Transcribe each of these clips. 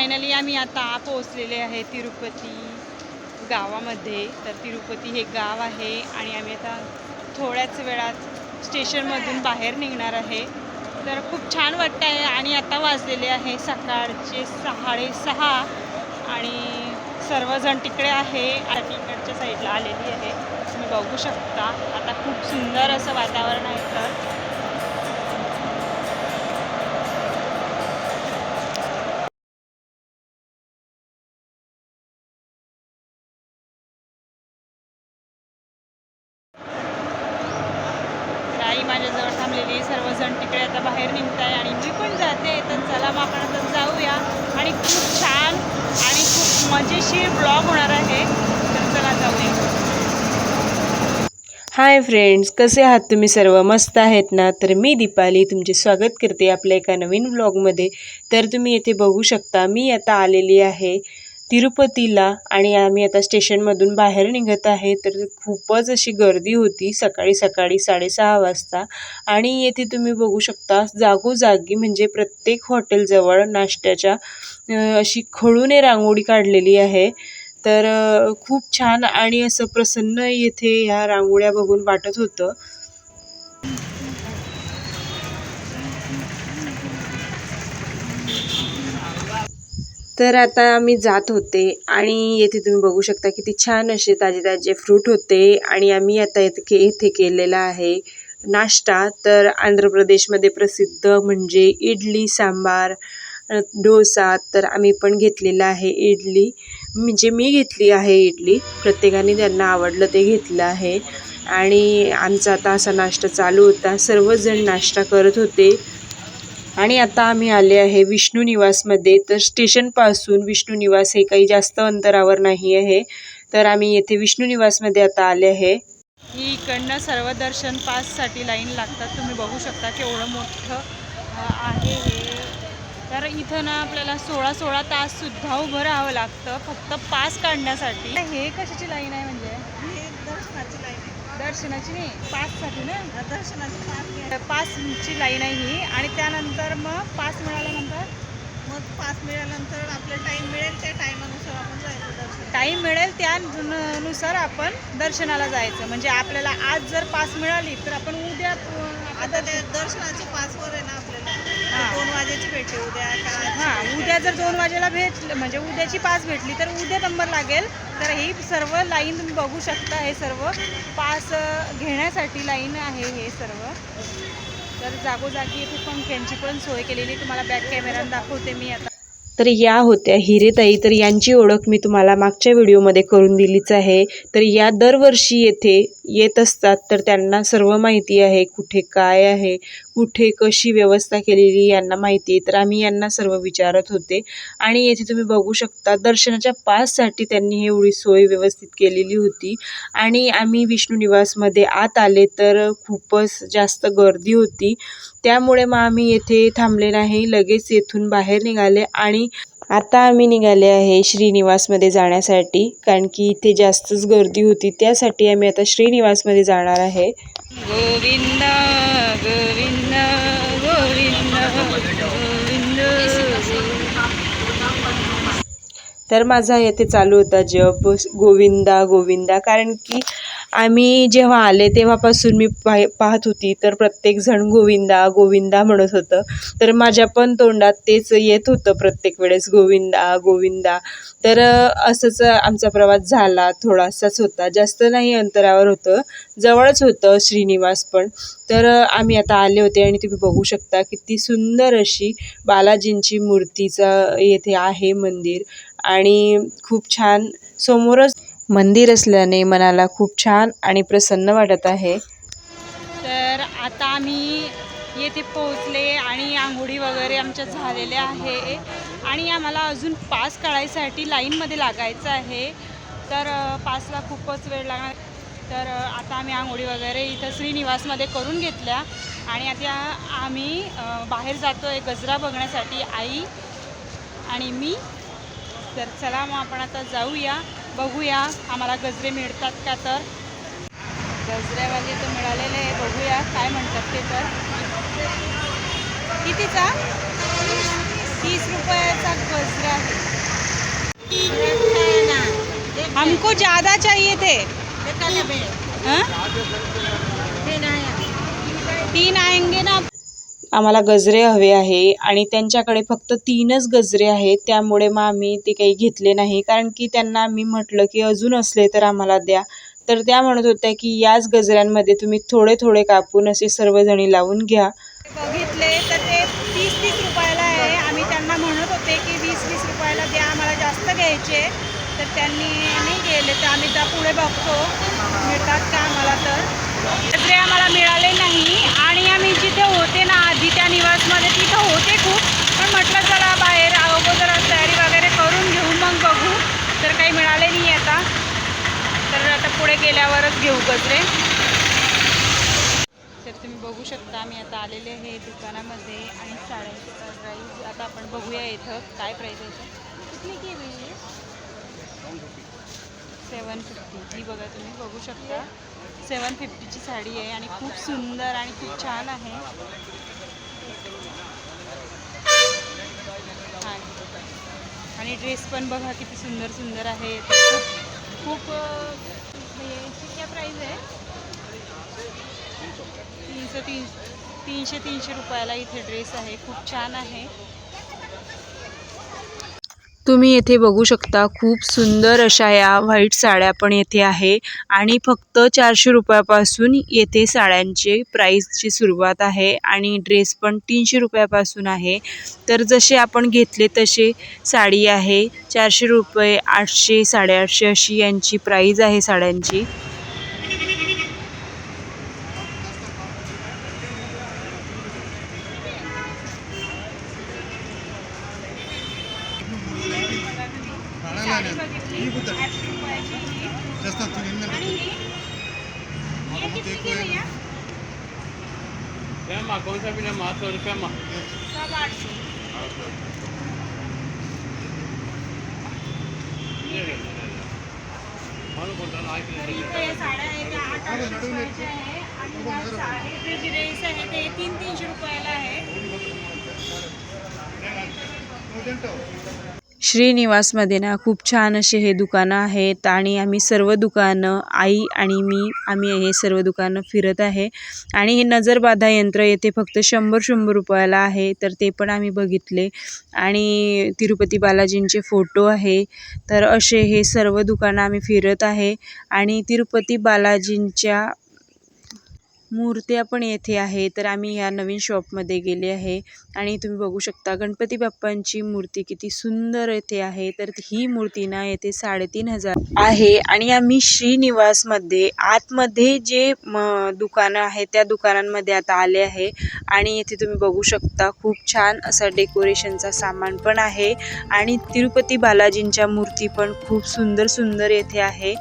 Finally आम्ही आता पोहोचलेले आहे तिरुपती गावामध्ये. तर तिरुपती हे गाव आहे आणि आम्ही आता थोड्याच वेळात स्टेशनमधून बाहेर निघणार आहे. तर खूप छान वाटतं आहे आणि आता वाजलेले आहे सकाळचे साडेसहा आणि सर्वजण तिकडे आहे आणि इकडच्या साईडला आलेली आहे. तुम्ही बघू शकता. आता खूप सुंदर असं वातावरण आहे तर मजेशीर ब्लॉग होणार आहे. तर चला जाऊया. हाय फ्रेंड्स कसे आहात तुम्ही सर्व? मस्त आहेत ना? तर मी दीपाली तुमचे स्वागत करते आपल्या एका नवीन व्लॉगमध्ये तर तुम्ही येथे बघू शकता मी आता आलेली आहे तिरुपतीला आणि आम्ही आता स्टेशनमधून बाहेर निघत आहे तर खूपच अशी गर्दी होती सकाळी सकाळी साडेसहा वाजता. आणि येथे तुम्ही बघू शकता जागोजागी म्हणजे प्रत्येक हॉटेलजवळ नाश्त्याच्या अशी खळूने रांगोळी काढलेली आहे. तर खूप छान आणि असं प्रसन्न येथे ह्या रांगोळ्या बघून वाटत होतं. तर आता आम्ही जात होते आणि येथे तुम्ही बघू शकता किती छान असे ताजे ताजे फ्रूट होते आणि आम्ही आता येथे के इथे केलेला आहे नाश्ता. तर आंध्र प्रदेशमध्ये प्रसिद्ध म्हणजे इडली सांबार डोसा तर आम्ही पण घेतलेला आहे इडली. म्हणजे मी घेतली आहे इडली. प्रत्येकाने त्यांना आवडलं ते घेतलं आहे. आणि आमचा आता असा नाश्ता चालू होता. सर्वजण नाश्ता करत होते. आणि आता आम्ही आले आहे विष्णू निवासमध्ये. तर स्टेशनपासून विष्णू निवास हे काही जास्त अंतरावर नाही आहे. तर आम्ही येथे विष्णू निवासमध्ये आता आले आहे. ही इकडनं सर्व दर्शन पाससाठी लाईन लागतात. तुम्ही बघू शकता केवढं मोठं अ, आहे हे. तर इथं ना आपल्याला सोळा सोळा तास सुद्धा उभं राहावं लागतं. फक्त पास काढण्यासाठी. हे कशाची लाईन आहे म्हणजे? दर्शनाची लाईन आहे. दर्शनाची नाही पाससाठी ना? दर्शनाची पास पासची लाईन आहे ही. आणि त्यानंतर मग पास मिळाल्यानंतर? मग पास मिळाल्यानंतर आपल्याला टाइम मिळेल त्या टायमानुसार आपण जायचं दर्शन. टाईम मिळेल त्यानुसार आपण दर्शनाला जायचं. म्हणजे आपल्याला आज जर पास मिळाली तर आपण उद्या आता ते दर्शनाची पासवर आहे ना आपल्याला. हा. दोन वाजेची भेटते उद्या हां उद्या जर दोन वाजेला भेटलं म्हणजे उद्याची पास भेटली तर उद्या नंबर लागेल. तर ही सर्व लाईन तुम्ही बघू शकता हे सर्व पास घेण्यासाठी लाईन आहे हे सर्व. तर जागोजागी इथे पंख्यांची पण सोय केलेली तुम्हाला बॅक कॅमेऱ्यानं दाखवते मी आता. तर या होत्या हिरेताई तर यांची ओळख मी तुम्हाला मागच्या व्हिडिओमध्ये करून दिलीच आहे. तर या दरवर्षी येथे येत असतात तर त्यांना सर्व माहिती आहे कुठे काय आहे कुठे कशी व्यवस्था केलेली यांना माहिती आहे. तर आम्ही यांना सर्व विचारत होते. आणि येथे तुम्ही बघू शकता दर्शनाच्या पाससाठी त्यांनी एवढी सोय व्यवस्थित केलेली होती. आणि आम्ही विष्णू निवासमध्ये आत आले तर खूपच जास्त गर्दी होती. त्यामुळे मग आम्ही येथे थांबले नाही लगेच येथून बाहेर निघाले. आणि आता आम्ही निघाले आहे श्रीनिवासमध्ये जाण्यासाठी कारण की इथे जास्तच गर्दी होती. त्यासाठी आम्ही आता श्रीनिवासमध्ये जाणार आहे. गोविंद गोविंद. गोविंद तर माझा येथे चालू होता जप गोविंदा गोविंदा. कारण की आम्ही जेव्हा आले तेव्हापासून मी पाह पाहत होती. तर प्रत्येकजण गोविंदा गोविंदा म्हणत होतं. तर माझ्या पण तोंडात तेच येत होतं प्रत्येक वेळेस गोविंदा गोविंदा. तर असंच आमचा प्रवास झाला थोडासाच होता. जास्त नाही अंतरावर होतं. जवळच होतं श्रीनिवास पण. तर आम्ही आता आले होते आणि तुम्ही बघू शकता किती सुंदर अशी बालाजींची मूर्तीचं येथे आहे मंदिर. आणि खूप छान समोरच मंदिर असल्याने मनाला खूप छान आणि प्रसन्न वाटत आहे. तर आता आम्ही येथे पोहोचले आणि आंघोळी वगैरे आमच्या झालेल्या आहे. आणि आम्हाला अजून पास काढायसाठी लाईनमध्ये लागायचं आहे. तर पासला खूपच वेळ लागणार. तर आता आम्ही आंघोळी वगैरे इथं श्रीनिवासमध्ये करून घेतल्या. आणि आता आम्ही बाहेर जातो आहे गजरा बघण्यासाठी. आई आणि मी तर चला मग आपण आता जाऊया बघूया आम्हाला गजरे मिळतात का तर. गजऱ्यावाले तर मिळालेले आहे बघूया काय म्हणतात ते तर. कितीचा? तीस रुपयाचा गजरा है हमको ज़्यादा चाहिए थे? तीन आएंगे ना आम्हाला गजरे हवे आहे आणि त्यांच्याकडे फक्त तीनच गजरे आहेत त्यामुळे मग आम्ही ते काही घेतले नाही. कारण की त्यांना आम्ही म्हटलं की अजून असले तर आम्हाला द्या. तर त्या म्हणत होत्या की याच गजऱ्यांमध्ये तुम्ही थोडे थोडे कापून असे सर्वजणी लावून घ्या. बघितले तर ते तीस तीस रुपयाला आहे. आम्ही त्यांना म्हणत होते की वीस वीस रुपयाला द्या आम्हाला जास्त घ्यायचे. तर त्यांनी नाही गेले तर आम्ही त्या पुढे बघतो. मिळतात का आम्हाला तर? गजरे आम्हाला मिळाले तिथे होते ना आधी त्या निवासमध्ये तिथं होते खूप. पण म्हटलं चला बाहेर अगोदर तयारी वगैरे करून घेऊ मग बघू. तर काही मिळाले नाही आता. तर आता पुढे गेल्यावरच घेऊ गजरे. तर तुम्ही बघू शकता आम्ही आता आलेले आहे दुकानामध्ये आणि साड्यांची प्राईस आता आपण बघूया इथं काय प्राईस आहे. इथं. की सेवन फिफ्टी ही बघा तुम्ही बघू शकता. सेवन फिफ्टीची साडी आहे आणि खूप सुंदर आणि खूप छान आहे. आणि ड्रेस पण बघा किती सुंदर सुंदर आहे. खूप खूप प्राईज क्या आहे? तीनशे तीन तीनशे तीनशे रुपयाला इथे ड्रेस आहे. खूप छान आहे. तुम्ही येथे बघू शकता खूप सुंदर अशा या व्हाईट साड्या पण येथे आहे. आणि फक्त चारशे रुपयापासून येथे साड्यांचे प्राईसची सुरुवात आहे आणि ड्रेस पण तीनशे रुपयापासून आहे. तर जसे आपण घेतले तसे साडी आहे. चारशे रुपये आठशे साडेआठशे अशी यांची प्राईज आहे साड्यांची साडी बघितली आठ रुपयाची ही. आणि ही ये कितनी की भैया Llama, con esa mina más todo el cama. सब आठ सौ। Mano contra la तर इथे या साड्या आहेत त्या आठ आठशे रुपयाच्या आहे आणि ह्या साडी जे ड्रेस आहे ते तीन तीनशे रुपयाला आहे श्रीनिवासमध्ये ना खूप छान असे हे दुकानं आहेत आणि आम्ही सर्व दुकानं आई आणि मी आम्ही हे सर्व दुकानं फिरत आहे. आणि हे नजरबाधा यंत्र येथे फक्त शंभर शंभर रुपयाला आहे तर ते पण आम्ही बघितले. आणि तिरुपती बालाजींचे फोटो आहे तर असे हे सर्व दुकानं आम्ही फिरत आहे. आणि तिरुपती बालाजींच्या मूर्त्या पण येथे आहे तर आम्ही ह्या नवीन शॉपमध्ये गेले आहे. आणि तुम्ही बघू शकता गणपती बाप्पांची मूर्ती किती सुंदर येथे आहे. तर ही मूर्ती ना येथे साडेतीन हजार आहे. आणि आम्ही श्रीनिवासमध्ये आतमध्ये जे म दुकानं आहेत त्या दुकानांमध्ये आता आले आहे. आणि येथे तुम्ही बघू शकता खूप छान असा डेकोरेशनचा सामान पण आहे. आणि तिरुपती बालाजींच्या मूर्ती पण खूप सुंदर सुंदर येथे आहे.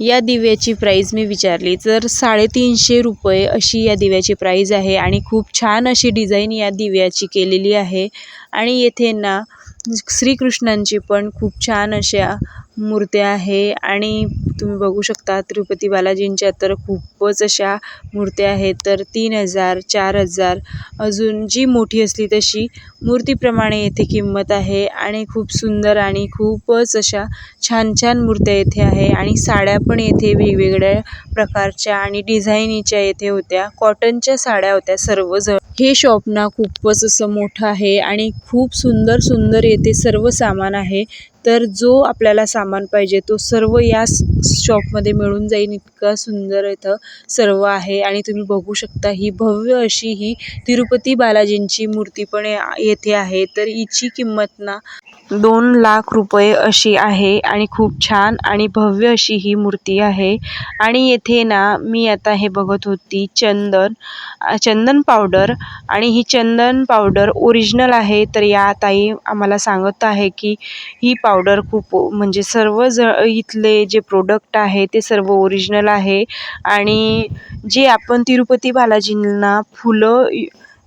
या दिव्याची प्राईज मी विचारली. तर साडेतीनशे रुपये अशी या दिव्याची प्राईज आहे आणि खूप छान अशी डिझाईन या दिव्याची केलेली आहे. आणि येथे ना श्रीकृष्णांची पण खूप छान अशा मूर्त्या आहे आणि तुम्ही बघू शकता तिरुपती बालाजींच्या तर खूपच अशा मूर्त्या आहेत. तर तीन हजार चार हजार अजून जी मोठी असली तशी मूर्तीप्रमाणे येथे किंमत आहे आणि खूप सुंदर आणि खूपच अशा छान छान मूर्त्या येथे आहे आणि साड्या पण येथे वेगवेगळ्या प्रकारच्या आणि डिझाईनीच्या येथे होत्या. कॉटनच्या साड्या होत्या सर्वजण. हे शॉप ना खूपच असं मोठं आहे आणि खूप सुंदर सुंदर येथे सर्व सामान आहे. तर जो आपल्याला सामान पाहिजे तो सर्व या शॉपमध्ये मिळून जाईल. इतका सुंदर इथं सर्व आहे आणि तुम्ही बघू शकता ही भव्य अशी ही तिरुपती बालाजींची मूर्ती पण येथे आहे. तर हिची किंमत ना दोन लाख रुपये अशी आहे आणि खूप छान आणि भव्य अशी ही मूर्ती आहे. आणि येथे ना मी आता हे बघत होती चंदन चंदन पावडर आणि ही चंदन पावडर ओरिजिनल आहे. तर या ताई आम्हाला सांगत आहे की ही पावडर खूप म्हणजे सर्व ज इथले जे प्रोडक्ट आहे ते सर्व ओरिजिनल आहे. आणि जे आपण तिरुपती बालाजींना फुलं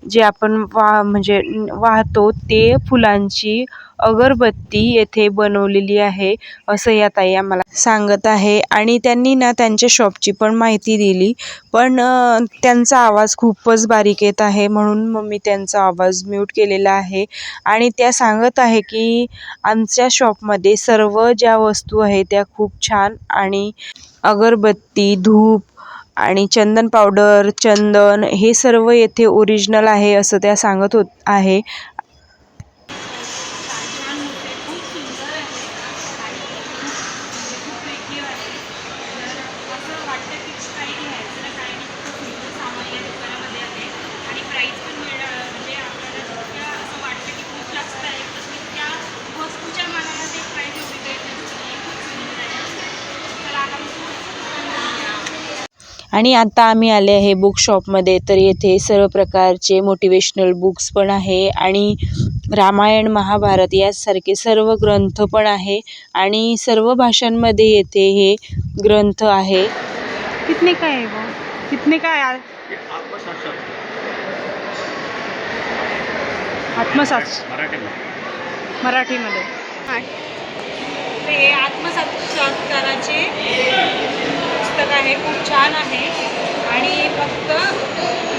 जे आपण वा म्हणजे वाहतो ते फुलांची अगरबत्ती येथे बनवलेली आहे असं या ताई आम्हाला सांगत आहे. आणि त्यांनी ना त्यांच्या शॉपची पण माहिती दिली. पण त्यांचा आवाज खूपच बारीक येत आहे म्हणून मग मी त्यांचा आवाज म्यूट केलेला आहे. आणि त्या सांगत आहे की आमच्या शॉपमध्ये सर्व ज्या वस्तू आहे त्या खूप छान आणि अगरबत्ती धूप आणि चंदन पावडर चंदन हे सर्व येथे ओरिजिनल आहे असं त्या सांगत होत आहे छान होते खूप सुंदर आहे आणि खूप खूप वेगळी आहे तर असं वाटतं की काही घ्यायचं ना काही नाही खूप सुंदर सामान या दुकानामध्ये आहे आणि प्राईस पण मिळ म्हणजे आपल्याला जितक्या असं वाटतं की खूप जास्त आहे तसं त्या वस्तूच्या मानाला ते प्राईस एवढी काही जास्त नाही खूप सुंदर आहे तर आता मी आणि आता आम्ही आले आहे बुक शॉपमध्ये तर येथे सर्व प्रकारचे मोटिवेशनल बुक्स पण आहे आणि रामायण महाभारत यासारखे सर्व ग्रंथ पण आहे आणि सर्व भाषांमध्ये येथे हे ग्रंथ आहे. कितने का है वो? कितने का है आत्मसात मराठीमध्ये. मराठीमध्ये. ते आत्मसाक्षात्काराचे पुस्तक आहे खूप छान आहे. आणि फक्त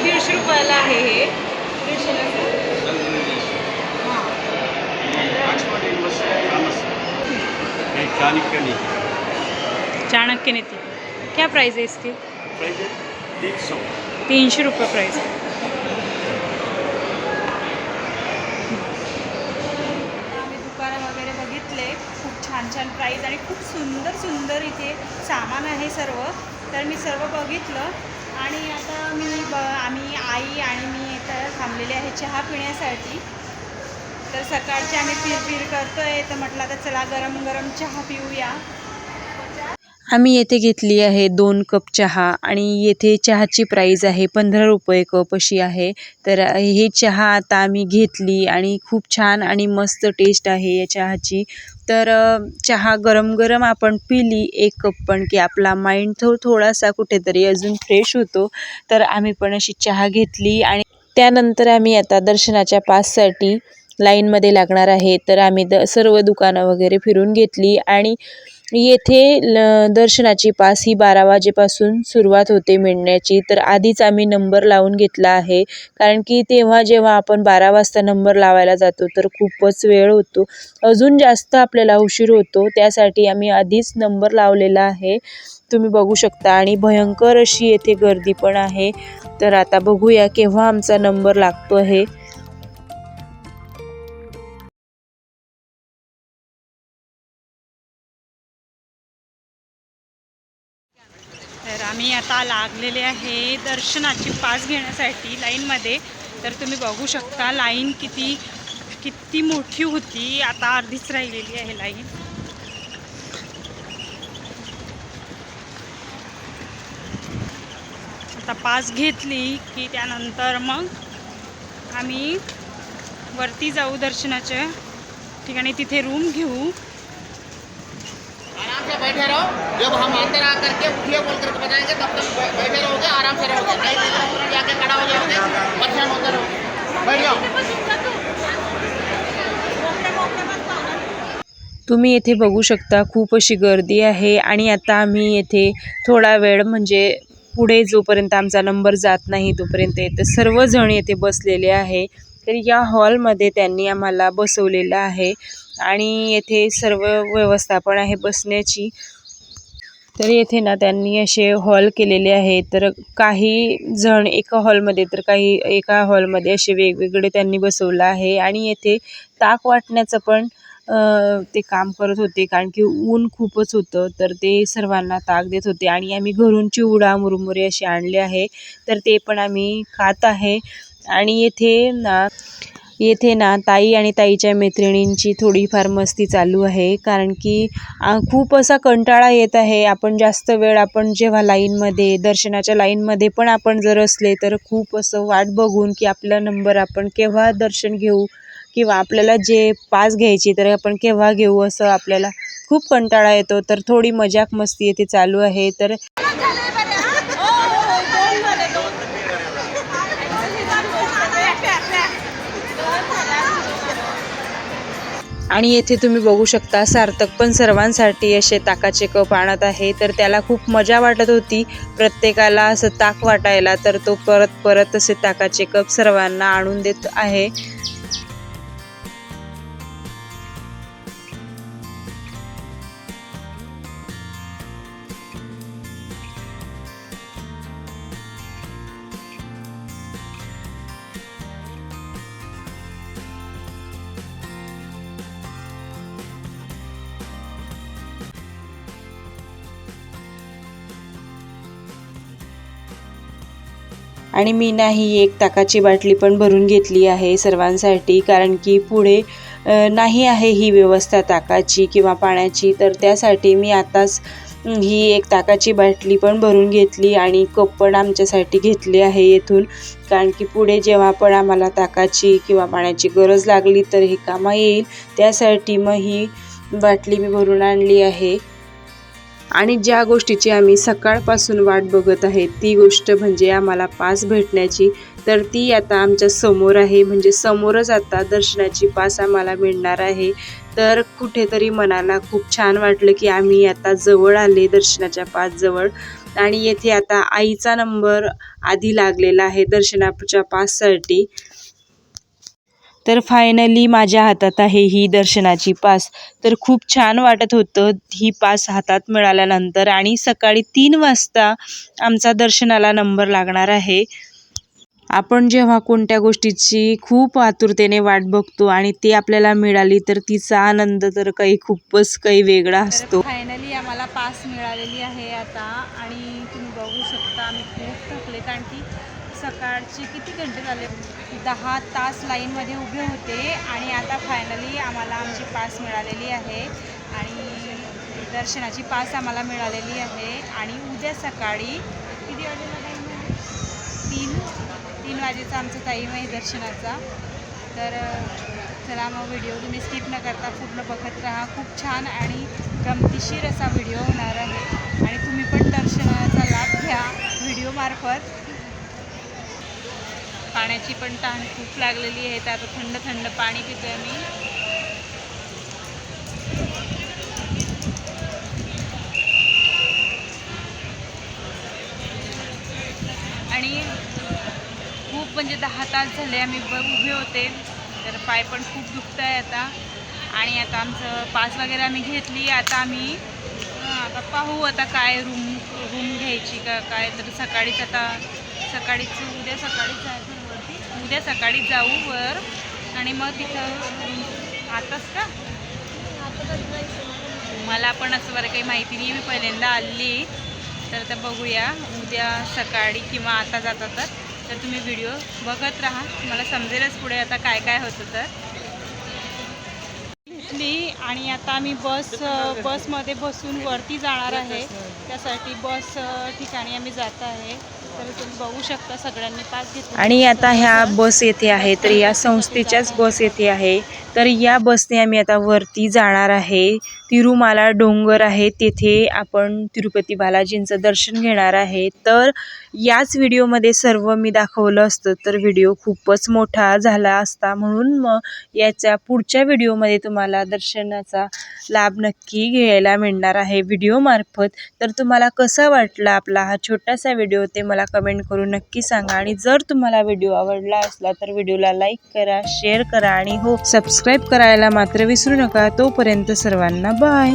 दीडशे रुपयाला आहे हे. दीडशेला हां. हे चाणक्य नीती चाणक्य नीति क्या प्राइस है इसकी? प्राइस तीन सौ तीनशे रुपये प्राइस आहे आम्ही दुकानं वगैरे बघितले. खूप छान छान प्राईज आणि खूप सुंदर सुंदर इथे सामान आहे सर्व. तर मी सर्व बघितलं आणि आता मी ब आम्ही आई आणि मी इथं थांबलेले आहे चहा पिण्यासाठी. तर सकाळची आम्ही फिर फिर करतोय तर म्हटलं आता चला गरम गरम चहा पिऊया. आम्ही येथे घेतली आहे दोन कप चहा आणि येथे चहाची प्राईज आहे पंधरा रुपये कप अशी आहे. तर हे चहा आता आम्ही घेतली आणि खूप छान आणि मस्त टेस्ट आहे या चहाची. तर चहा गरम गरम आपण पिली एक कप पण की आपला माइंड थो थोडासा कुठेतरी अजून फ्रेश होतो. तर आम्ही पण अशी चहा घेतली आणि त्यानंतर आम्ही आता दर्शनाच्या पाससाठी लाईनमध्ये लागणार आहे. तर आम्ही द सर्व दुकानं वगैरे फिरून घेतली आणि येथे ल दर्शनाची पास ही बारा वाजेपासून सुरुवात होते मिळण्याची. तर आधीच आम्ही नंबर लावून घेतला आहे. कारण की तेव्हा जेव्हा आपण बारा वाजता नंबर लावायला जातो तर खूपच वेळ होतो. अजून जास्त आपल्याला उशीर होतो. त्यासाठी आम्ही आधीच नंबर लावलेला आहे. तुम्ही बघू शकता. आणि भयंकर अशी येथे गर्दी पण आहे. तर आता बघूया केव्हा आमचा नंबर लागतो आहे. आम्ही आता लागलेले आहे दर्शनाची पास घेण्यासाठी लाईनमध्ये. तर तुम्ही बघू शकता लाईन किती किती मोठी होती. आता अर्धीच राहिलेली आहे लाईन. आता पास घेतली की त्यानंतर मग आम्ही वरती जाऊ दर्शनाच्या ठिकाणी. तिथे रूम घेऊ. बैठे रहो। जब हम अंदर आकर के उठिए बोल करके बताएंगे तब तक बैठे रहोगे आराम से रहोगे। नहीं तो इधर उधर जाके खड़ा हो जाओगे परेशान होते रहोगे। बैठ जाओ तुम्ही येथे बघू शकता खूप अशी गर्दी आहे आणि आता आम्ही येथे थोडा वेळ म्हणजे पुढे जोपर्यंत आमचा नंबर जात नाही तोपर्यंत येथे सर्वजण येथे बसलेले आहे. तर या हॉलमध्ये त्यांनी आम्हाला बसवलेलं आहे. आणि येथे सर्व व्यवस्था पण आहे बसण्याची. तर येथे ना त्यांनी असे हॉल केलेले आहे तर काही जण एका हॉलमध्ये तर काही एका हॉलमध्ये असे वेगवेगळे त्यांनी बसवलं आहे. आणि येथे ताक वाटण्याचं पण ते काम करत होते. कारण की ऊन खूपच होतं. तर ते सर्वांना ताक देत होते. आणि आम्ही घरून चिवडा मुरमुरे असे आणले आहे. तर ते पण आम्ही खात आहे. आणि येथे ना येथे ना ताई आणि ताईच्या मैत्रिणींची थोडीफार मस्ती चालू आहे. कारण की खूप असा कंटाळा येत आहे. आपण जास्त वेळ आपण जेव्हा लाईनमध्ये दर्शनाच्या लाईनमध्ये पण आपण जर असले तर खूप असं वाट बघून की आपला नंबर आपण केव्हा दर्शन घेऊ किंवा आपल्याला जे पास घ्यायची तर आपण केव्हा घेऊ असं आपल्याला खूप कंटाळा येतो. तर थोडी मजाक मस्ती येथे चालू आहे. तर आणि येथे तुम्ही बघू शकता सार्थक पण सर्वांसाठी असे ताकाचे कप आणत आहे. तर त्याला खूप मजा वाटत होती. प्रत्येकाला असं ताक वाटायला तर तो परत परत असे ताकाचे कप सर्वांना आणून देत आहे. आणि मी नाही एक ताकाची बाटली पण भरून घेतली आहे सर्वांसाठी कारण की पुढे नाही आहे ही व्यवस्था ताकाची किंवा पाण्याची तर त्यासाठी मी आताच ही एक ताकाची बाटली पण भरून घेतली आणि कप पण आमच्यासाठी घेतले आहे येथून. कारण की पुढे जेव्हा पण आम्हाला ताकाची किंवा पाण्याची गरज लागली तर हे कामा येईल. त्यासाठी मग ही बाटली मी भरून आणली आहे. आणि ज्या गोष्टीची आम्ही सकाळपासून वाट बघत आहे ती गोष्ट म्हणजे आम्हाला पास भेटण्याची. तर ती आता आमच्यासमोर आहे म्हणजे समोरच आता दर्शनाची पास आम्हाला मिळणार आहे. तर कुठेतरी मनाला खूप छान वाटलं की आम्ही आता जवळ आले दर्शनाच्या पास जवळ. आणि येथे आता आईचा नंबर आधी लागलेला आहे दर्शनाच्या पाससाठी. तर फायनली माझ्या हातात आहे ही दर्शनाची पास. तर खूप छान वाटत होतं ही पास हातात मिळाल्यानंतर आणि सकाळी तीन वाजता आमचा दर्शनाला नंबर लागणार आहे. आपण जेव्हा कोणत्या गोष्टीची खूप आतुरतेने वाट बघतो आणि ती आपल्याला मिळाली तर तिचा आनंद तर काही खूपच काही वेगळा असतो. फायनली आम्हाला पास मिळालेली आहे आता आणि तुम्ही बघू शकता आम्ही खूप थकले कारण की सकाळचे किती घंटे झाले? दहा तास लाईनमध्ये उभे होते आणि आता फायनली आम्हाला आमची पास मिळालेली आहे आणि दर्शनाची पास आम्हाला मिळालेली आहे आणि उद्या सकाळी किती वाजेचा टाईम आहे तीन तीन वाजेचा आमचा टाईम आहे दर्शनाचा. तर चला मग व्हिडिओ तुम्ही स्किप न करता पूर्ण बघत राहा. खूप छान आणि गमतीशीर असा व्हिडिओ होणार आहे. आणि तुम्ही पण दर्शनाचा लाभ घ्या व्हिडिओमार्फत पाण्याची पण तहान खूप लागलेली आहे. तर आता थंड थंड पाणी पितोय मी. आणि खूप म्हणजे दहा तास झाले आम्ही उभे होते. तर पाय पण खूप दुखत आहे आता. आणि आता आमचं पास वगैरे आम्ही घेतली. आता आम्ही आता पाहू आता काय रूम रूम घ्यायची का काय. तर सकाळीच आता सकाळीच उद्या सकाळीच आहे. उद्या सकाळी जाऊ वर. आणि मग तिथं आताच का? मला पण असं बरं काही माहिती नाही. मी पहिल्यांदा आली. तर आता बघूया. उद्या सकाळी किंवा आता जाता तर. तर तुम्ही व्हिडिओ बघत राहा. मला समजेलच पुढे आता काय काय होतं तर. आणि आता आम्ही बस बसमध्ये बसून वरती जाणार आहे. त्यासाठी बस ठिकाणी आम्ही जात आहे. तर तुम्ही बघू शकता सगळ्यांनी पास घेतला. आणि आता ह्या बस येथे आहे तर या संस्थेच्याच बस येथे आहे. तर या बसने आम्ही आता वरती जाणार आहे. तिरुमाला डोंगर आहे तेथे आपण तिरुपती बालाजींचं दर्शन घेणार आहे. तर याच व्हिडिओमध्ये सर्व मी दाखवलं असतं तर व्हिडिओ खूपच मोठा झाला असता म्हणून मग याच्या पुढच्या व्हिडिओमध्ये तुम्हाला दर्शनाचा लाभ नक्की घ्यायला मिळणार आहे व्हिडिओमार्फत तर तुम्हाला कसा वाटला आपला हा छोटासा व्हिडिओ ते मला कमेंट करून नक्की सांगा. आणि जर तुम्हाला व्हिडिओ आवडला असला तर व्हिडिओला लाईक करा शेअर करा आणि हो सबस्क्राईब करायला मात्र विसरू नका. तोपर्यंत सर्वांना बाय.